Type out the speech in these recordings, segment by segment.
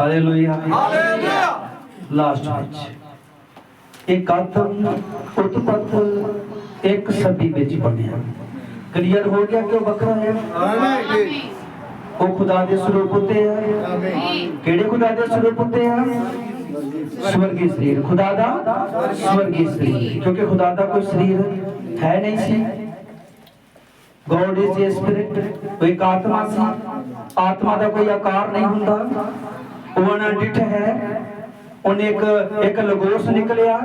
Hallelujah hallelujah last ਵਿੱਚ ਇੱਕ ਆਤਮ ਉਤਪਤ ਇੱਕ ਸਦੀ ਵਿੱਚ ਬਣਿਆ। ਕਲੀਅਰ ਹੋ ਗਿਆ ਕਿ ਉਹ ਵੱਖਰਾ ਹੈ? ਆਮੀਨ ਉਹ ਖੁਦਾ ਦੇ ਸਰੂਪ ਉੱਤੇ ਹੈ। ਆਮੀਨ ਕਿਹੜੇ ਖੁਦਾ ਦੇ ਸਰੂਪ ਉੱਤੇ ਹੈ? ਸਵਰਗੀ ਸਰੀਰ। ਖੁਦਾ ਦਾ ਸਵਰਗੀ ਸਰੀਰ। ਕਿਉਂਕਿ ਖੁਦਾ ਦਾ ਕੋਈ ਸਰੀਰ ਹੈ ਨਹੀਂ ਸੀ। ਗੋਡ ਇਜ਼ ਸਪਿਰਿਟ ਕੋਈ ਆਤਮਾ ਸੀ। ਆਤਮਾ ਦਾ ਕੋਈ ਆਕਾਰ ਨਹੀਂ ਹੁੰਦਾ। ਅਨਡਿਠ ਹੈ। ਉਹਨੇ ਇੱਕ ਇੱਕ ਲਗੋਸ ਨਿਕਲਿਆ।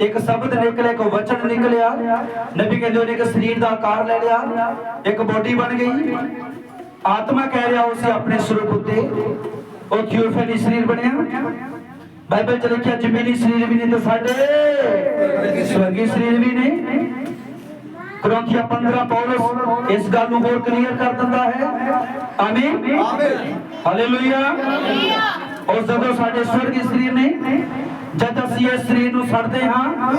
ਇੱਕ ਸ਼ਬਦ ਨਿਕਲਿਆ ਇੱਕ ਵਚਨ ਨਿਕਲਿਆ। ਨਬੀ ਕਹਿੰਦੇ ਉਹਨੇ ਇੱਕ ਸਰੀਰ ਦਾ ਆਕਾਰ ਲੈ ਲਿਆ। ਇੱਕ ਬੋਡੀ ਬਣ ਗਈ। ਆਤਮਾ ਕਹਿ ਰਿਹਾ ਉਸੇ ਆਪਣੇ ਸਰੂਪ ਉੱਤੇ। ਉਹ ਥਿਓਫੈਨੀ ਸਰੀਰ ਬਣਿਆ। ਬਾਈਬਲ ਚ ਲਿਖਿਆ ਜ਼ਮੀਨੀ ਸਰੀਰ ਵੀ ਨਹੀਂ ਤੇ ਸਾਡੇ ਸਵਰਗੀ ਸਰੀਰ। ਵੀ ਨੇ ਕਰੋਂਥੀਆ 15 ਪੌਲਸ ਇਸ ਗੱਲ ਨੂੰ ਹੋਰ ਕਲੀਅਰ ਕਰ ਦਿੰਦਾ ਹੈ। ਆਮੀਨ। ਆਮੀਨ ਹਾਲੇਲੂਇਆ ਔਰ ਜਦੋਂ ਸਾਡੇ ਸਵਰਗੀ ਸਰੀਰ ਨੇ ਜਦ ਅਸੀਂ ਇਸ ਸਰੀਰ ਨੂੰ ਛੱਡਦੇ ਹਾਂ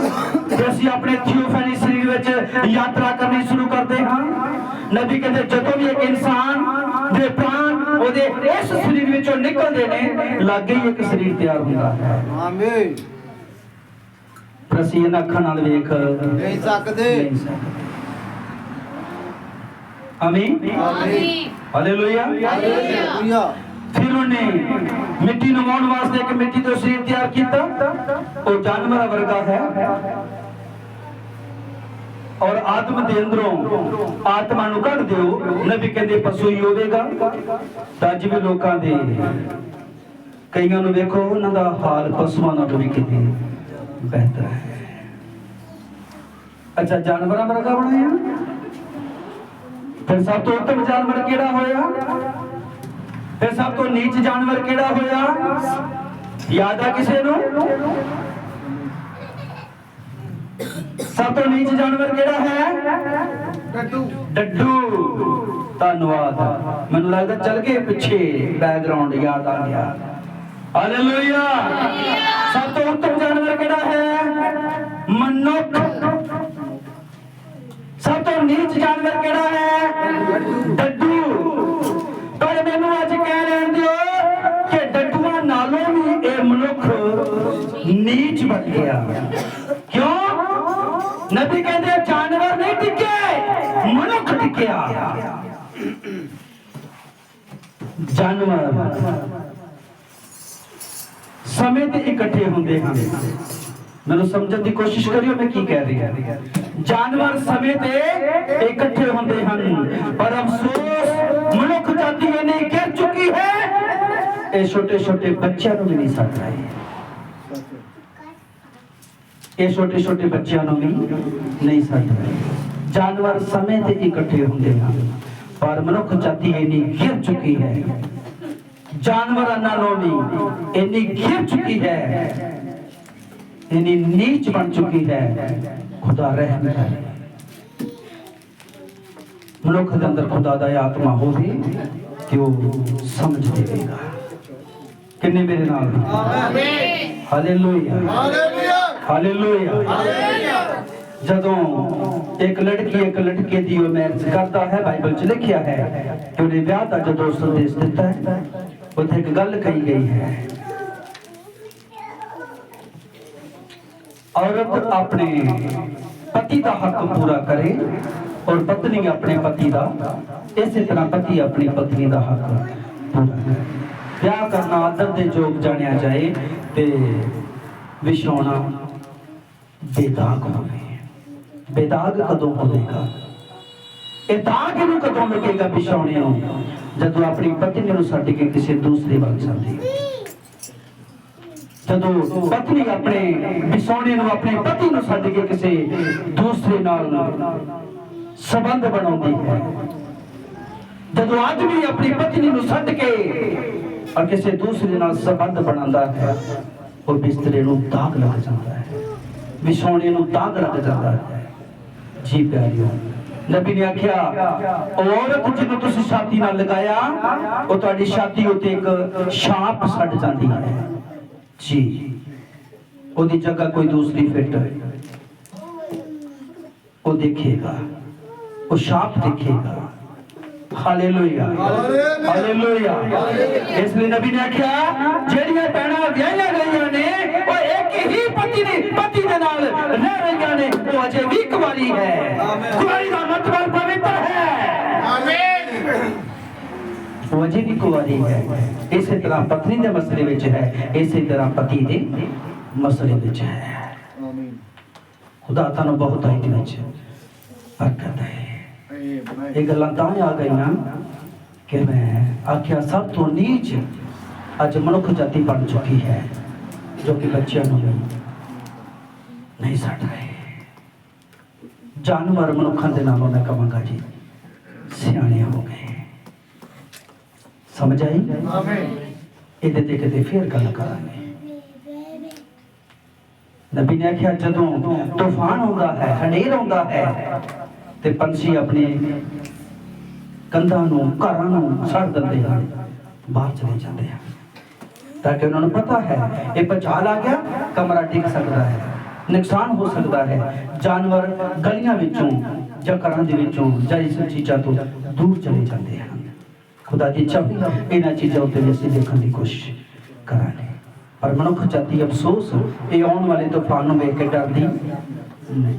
ਤੇ ਅਸੀਂ ਆਪਣੇ ਥਿਓਫੈਨੀ ਸਰੀਰ ਵਿੱਚ ਯਾਤਰਾ ਕਰਨੀ ਸ਼ੁਰੂ ਕਰਦੇ ਹਾਂ ਨਬੀ ਕਹਿੰਦੇ ਜਦੋਂ ਵੀ ਇੱਕ ਇਨਸਾਨ ਦੇ ਪ੍ਰਾਣ ਉਹਦੇ ਇਸ ਸਰੀਰ ਵਿੱਚੋਂ ਨਿਕਲਦੇ ਨੇ ਲਾਗੇ ਹੀ ਇੱਕ ਸਰੀਰ ਤਿਆਰ ਹੁੰਦਾ ਹੈ। ਆਮੀਨ। ਪਰ ਅਸੀਂ ਇਹਨਾਂ ਅੱਖਾਂ ਨਾਲ ਵੇਖ ਨਹੀਂ ਸਕਦੇ। ਹਾਲੇਲੂਇਆ ਹਾਲੇਲੂਇਆ ਫਿਰ ਉਹਨੇ ਮਿੱਟੀ ਨੂੰ ਮਾਉਣ ਵਾਸਤੇ ਇੱਕ ਮਿੱਟੀ ਤੋਂ ਸਰੀਰ ਤਿਆਰ ਕੀਤਾ ਉਹ ਜਾਨਵਰਾਂ ਵਰਗਾ ਹੈ ਔਰ ਆਤਮ ਦੇ ਅੰਦਰੋਂ ਆਤਮਾ ਨੂੰ ਕੱਢ ਦਿਓ ਨਬੀ ਕਹਿੰਦੇ ਪਸ਼ੂ ਹੀ ਹੋਵੇਗਾ ਤਾਂ ਅੱਜ ਵੀ ਲੋਕਾਂ ਦੇ ਕਈਆਂ ਨੂੰ ਵੇਖੋ ਉਹਨਾਂ ਦਾ ਹਾਲ ਪਸ਼ੂਆਂ ਨਾਲੋਂ ਵੀ ਕਿਤੇ ਬਿਹਤਰ ਹੈ ਅੱਛਾ ਜਾਨਵਰਾਂ ਵਰਗਾ ਬਣਾਇਆ ਫਿਰ ਸਭ ਤੋਂ ਉੱਤਮ ਜਾਨਵਰ ਕਿਹੜਾ ਹੋਇਆ? ਫਿਰ ਸਭ ਤੋਂ ਨੀਚ ਜਾਨਵਰ ਕਿਹੜਾ ਹੋਇਆ? ਯਾਦ ਆ ਕਿਸੇ ਨੂੰ? ਸਭ ਤੋਂ ਨੀਚ ਜਾਨਵਰ ਕਿਹੜਾ ਹੈ? ਡੱਡੂ। ਡੱਡੂ। ਧੰਨਵਾਦ। ਮੈਨੂੰ ਲੱਗਦਾ ਚੱਲ ਗਏ ਪਿੱਛੇ ਬੈਕਗ੍ਰਾਉਂਡ ਯਾਦ ਆ ਗਿਆ। ਹਾਲੇਲੂਇਆ ਸਭ ਤੋਂ ਉੱਤਮ ਜਾਨਵਰ ਕਿਹੜਾ ਹੈ? ਮਨੁੱਖ। ਸਭ ਤੋਂ ਨੀਚ ਜਾਨਵਰ ਕਿਹੜਾ ਹੈ? ਡੱਡੂ। ਪਰ ਮੈਨੂੰ ਅੱਜ ਕਹਿ ਲੈਣ ਦਿਓ ਕਿ ਡੱਡੂਆਂ ਨਾਲੋਂ ਵੀ ਇਹ ਮਨੁੱਖ ਨੀਚ ਬਣ ਗਿਆ। ਕਿਉਂ? ਨਬੀ ਕਹਿੰਦੇ, ਜਾਨਵਰ ਨਹੀਂ ਟਿਕੇ, ਮਨੁੱਖ ਟਿਕਿਆ। ਜਾਨਵਰ ਸਮੇਂ ਤੇ ਇਕੱਠੇ ਹੁੰਦੇ ਹਨ। ਮੈਨੂੰ ਸਮਝਣ ਦੀ ਕੋਸ਼ਿਸ਼ ਕਰਿਓ ਮੈਂ ਕੀ ਕਹਿ ਰਿਹਾ। ਜਾਨਵਰ ਸਮੇਂ ਤੇ ਇਕੱਠੇ ਹੁੰਦੇ ਹਨ, ਪਰ ਅਫਸੋਸ ਮਨੁੱਖ ਜਾਤੀ ਇਹਨੇ ਗਿਰ ਚੁੱਕੀ ਹੈ, ਇਹ ਛੋਟੇ ਛੋਟੇ ਬੱਚਿਆਂ ਨੂੰ ਵੀ ਨਹੀਂ ਸੱਦ ਰਹੇ। ਇਹ ਛੋਟੇ ਛੋਟੇ ਬੱਚਿਆਂ ਨੂੰ ਵੀ ਨਹੀਂ ਸਾਥ ਰਹੇ। ਜਾਨਵਰ ਸਮੇਂ ਤੇ ਇਕੱਠੇ ਹੁੰਦੇ ਹਨ, ਪਰ ਮਨੁੱਖ ਜਾਤੀ ਇਹਨੀ ਗਿਰ ਚੁੱਕੀ ਹੈ। ਜਾਨਵਰਾਂ ਨਾਲੋਂ ਵੀ ਇੰਨੀ ਘਿਰ ਚੁੱਕੀ ਹੈ ਇੰਨੀ ਨੀਚ ਬਣ ਚੁੱਕੀ ਹੈ। ਖੁਦਾ ਰਹਿਮ ਕਰੇ ਮਨੁੱਖ ਦੇ ਅੰਦਰ ਖੁਦਾ ਦਾ ਆਤਮਾ ਹੋਵੇ ਕਿ ਉਹ ਸਮਝ ਦੇਵੇਗਾ ਕਿੰਨੇ ਮੇਰੇ ਨਾਲ ਆਮੀਨ ਹਾਲੇਲੂਇਆ। ਹਾਲੇਲੂਇਆ। ਹਾਲੇਲੂਇਆ ਜਦੋਂ ਇੱਕ ਲੜਕੀ ਇੱਕ ਲੜਕੇ ਦੀ ਉਹ ਮੈਰਿਜ ਕਰਦਾ ਹੈ, ਬਾਈਬਲ 'ਚ ਲਿਖਿਆ ਹੈ ਕਿ ਉਹਨੇ ਵਿਆਹ ਦਾ ਜਦੋਂ ਸੰਦੇਸ਼ ਦਿੱਤਾ ਹੈ, ਉੱਥੇ ਇੱਕ ਗੱਲ ਕਹੀ ਗਈ ਹੈ ਔਰਤ ਆਪਣੇ ਪਤੀ ਦਾ ਹੱਕ ਪੂਰਾ ਕਰੇ ਔਰ ਪਤਨੀ ਆਪਣੇ ਪਤੀ ਦਾ, ਇਸੇ ਤਰ੍ਹਾਂ ਪਤੀ ਆਪਣੀ ਪਤਨੀ ਦਾ ਹੱਕ ਪੂਰਾ ਕਰੇ। ਵਿਆਹ ਕਰਨਾ ਆਦਰ ਦੇ ਯੋਗ ਜਾਣਿਆ ਜਾਏ ਤੇ ਵਿਛਾਉਣਾ ਬੇਦਾਗ ਹੋਵੇ। ਬੇਦਾਗ ਕਦੋਂ ਹੋਵੇਗਾ? ਇਹ ਦਾਗ ਇਹਨੂੰ ਕਦੋਂ ਲੱਗੇਗਾ ਵਿਛਾਉਣੇ ਨੂੰ? ਜਦੋਂ ਆਪਣੀ ਪਤਨੀ ਨੂੰ ਛੱਡ ਕੇ ਕਿਸੇ ਦੂਸਰੇ ਵੱਲ ਜਾਂਦੀ ਹੈ। ਜਦੋਂ ਪਤਨੀ ਆਪਣੇ ਵਿਛਾਉਣੇ ਨੂੰ ਆਪਣੇ ਪਤੀ ਨੂੰ ਛੱਡ ਕੇ ਕਿਸੇ ਦੂਸਰੇ ਨਾਲ ਸਬੰਧ ਬਣਾਉਂਦੀ ਹੈ। ਜਦੋਂ ਆਦਮੀ ਆਪਣੀ ਪਤਨੀ ਨੂੰ ਛੱਡ ਕੇ ਔਰ ਕਿਸੇ ਦੂਸਰੇ ਨਾਲ ਸਬੰਧ ਬਣਾਉਂਦਾ ਹੈ, ਉਹ ਬਿਸਤਰੇ ਨੂੰ ਦਾਗ ਲੱਗ ਜਾਂਦਾ ਹੈ ਵਿਛਾਉਣੇ ਨੂੰ ਦਾਗ ਲੱਗ ਜਾਂਦਾ ਹੈ। ਜੀ ਪਿਆਰਿਓ, ਨਬੀ ਨੇ ਆਖਿਆ ਔਰਤ ਜਿਹਨੂੰ ਤੁਸੀਂ ਛਾਤੀ ਨਾਲ ਲਗਾਇਆ, ਉਹ ਤੁਹਾਡੀ ਛਾਤੀ ਉੱਤੇ ਇੱਕ ਛਾਪ ਛੱਡ ਜਾਂਦੀ ਹੈ। ਜੀ। ਉਹਦੀ ਜਗ੍ਹਾ ਕੋਈ ਦੂਸਰੀ ਫਿੱਟ ਉਹ ਦੇਖੇਗਾ। ਉਹ ਛਾਪ ਦੇਖੇਗਾ। ਹਾਲੇਲੂਇਆ। ਹਾਲੇਲੂਇਆ। ਇਸ ਲਈ ਨਬੀ ਨੇ ਆਖਿਆ, ਜਿਹੜੀਆਂ ਭੈਣਾਂ ਵਿਆਹੀਆਂ ਗਈਆਂ ਨੇ, ਉਹ ਇੱਕ ਹੀ ਪਤੀ ਨੇ, ਪਤੀ ਦੇ ਨਾਲ ਰਹਿ ਰਹੀਆਂ ਨੇ। ਉਹ ਅਜੇ ਵੀ ਕੁਵਾਰੀ ਹੈ। ਕੁਵਾਰੀ ਦਾ ਮਤਲਬ ਪਵਿੱਤਰ ਹੈ ਆਮੀਨ ਉਹ ਅਜੇ ਵੀ ਕੁਵਾਰੀ ਹੈ। ਇਸੇ ਤਰ੍ਹਾਂ ਪਤਨੀ ਦੇ ਮਸਲੇ ਵਿੱਚ ਹੈ। ਇਸੇ ਤਰ੍ਹਾਂ ਪਤੀ ਦੇ ਮਸਲੇ ਵਿੱਚ ਹੈ। ਆਮੀਨ। ਖੁਦਾ ਤੁਹਾਨੂੰ ਬਹੁਤ ਆਇਤ ਵਿੱਚ ਬਰਕਤ ਹੈ ਇਹ ਗੱਲਾਂ ਤਾਂ ਆ ਗਈਆਂ ਕਿ ਮੈਂ ਆਖਿਆ ਸਭ ਤੋਂ ਨੀਚ ਅੱਜ ਮਨੁੱਖ ਜਾਤੀ ਬਣ ਚੁੱਕੀ ਹੈ ਜੋ ਕਿ ਬੱਚਿਆਂ ਨੂੰ ਨਹੀਂ ਛੱਡ ਰਹੇ। ਜਾਨਵਰ ਮਨੁੱਖਾਂ ਦੇ ਨਾਲੋਂ ਮੈਂ ਕਹਾਂਗਾ ਜੀ ਸਿਆਣੇ ਹੋ ਗਏ। ਸਮਝ ਆਈ? ਆਮੀਨ। ਇਹਦੇ ਤੇ ਕਿਤੇ ਫੇਰ ਗੱਲ ਕਰਾਂਗੇ। ਨਬੀ ਨੇ ਆਖਿਆ ਜਦੋਂ ਤੂਫਾਨ ਆਉਂਦਾ ਹੈ ਹਨੇਰ ਆਉਂਦਾ ਹੈ ਤੇ ਪੰਛੀ ਆਪਣੇ ਕੰਧਾਂ ਨੂੰ ਘਰਾਂ ਨੂੰ ਛੱਡ ਦਿੰਦੇ ਹਨ ਬਾਹਰ ਚਲੇ ਜਾਂਦੇ ਹਨ। ਤਾਂ ਕਿ ਉਹਨਾਂ ਨੂੰ ਪਤਾ ਹੈ ਇਹ ਪਚਾਲ ਆ ਗਿਆ ਕਮਰਾ ਡਿੱਗ ਸਕਦਾ ਹੈ ਨੁਕਸਾਨ ਹੋ ਸਕਦਾ ਹੈ ਜਾਨਵਰ ਗਲੀਆਂ ਵਿੱਚੋਂ ਜਾਂ ਘਰਾਂ ਦੇ ਵਿੱਚੋਂ ਜਾਂ ਇਸ ਚੀਜ਼ਾਂ ਤੋਂ ਦੂਰ ਚਲੇ ਜਾਂਦੇ ਹਨ। ਖੁਦਾ ਦੀ ਚਾਹ ਇਹਨਾਂ ਚੀਜ਼ਾਂ ਉੱਤੇ ਵੀ ਅਸੀਂ ਦੇਖਣ ਦੀ ਕੋਸ਼ਿਸ਼ ਕਰਾਂਗੇ। ਪਰ ਮਨੁੱਖ ਜਾਤੀ ਅਫਸੋਸ, ਇਹ ਆਉਣ ਵਾਲੇ ਤੂਫਾਨ ਨੂੰ ਵੇਖ ਕੇ ਡਰਦੀ ਨਹੀਂ।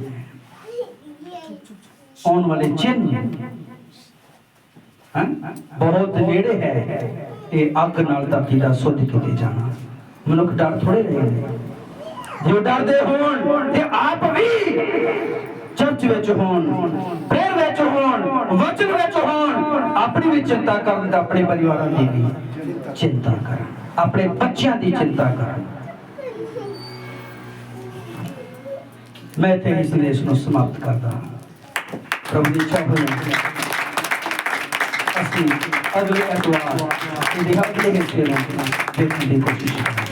ਆਉਣ ਵਾਲੇ ਚਿੰਨ ਹਾਂ? ਬਹੁਤ ਨੇੜੇ ਹੈ। ਇਹ ਅੱਗ ਨਾਲ ਧਰਤੀ ਦਾ ਸੁੱਧ ਕੀਤੇ ਜਾਣਾ। ਮਨੁੱਖ ਡਰ ਥੋੜੇ ਰਹੇ ਨੇ। ਜੋ ਡਰਦੇ ਹੋਣ, ਤੇ ਆਪ ਵੀ ਚਰਚ ਵਿੱਚ ਹੋਣ ਪ੍ਰੇਰ ਵਿੱਚ ਹੋਣ, ਵਚਨ ਵਿੱਚ ਹੋਣ, ਆਪਣੀ ਵੀ ਚਿੰਤਾ ਕਰਨ ਤੇ ਆਪਣੇ ਪਰਿਵਾਰਾਂ ਦੀ ਵੀ ਚਿੰਤਾ ਕਰਨ, ਆਪਣੇ ਬੱਚਿਆਂ ਦੀ ਚਿੰਤਾ ਕਰਨ। ਮੈਂ ਤੇ ਇਸ ਸੰਦੇਸ਼ ਨੂੰ ਸਮਾਪਤ ਕਰਦਾ ਹਾਂ। ਪ੍ਰਭੂ ਦੀ ਇੱਛਾ ਹੋਈ ਅਸੀਂ ਅਗਲੇ ਐਤਵਾਰ ਇਹਦੇ ਹਫ਼ਤੇ ਵਿੱਚ ਦੇਖਣ ਦੀ ਕੋਸ਼ਿਸ਼ ਕਰਾਂਗੇ।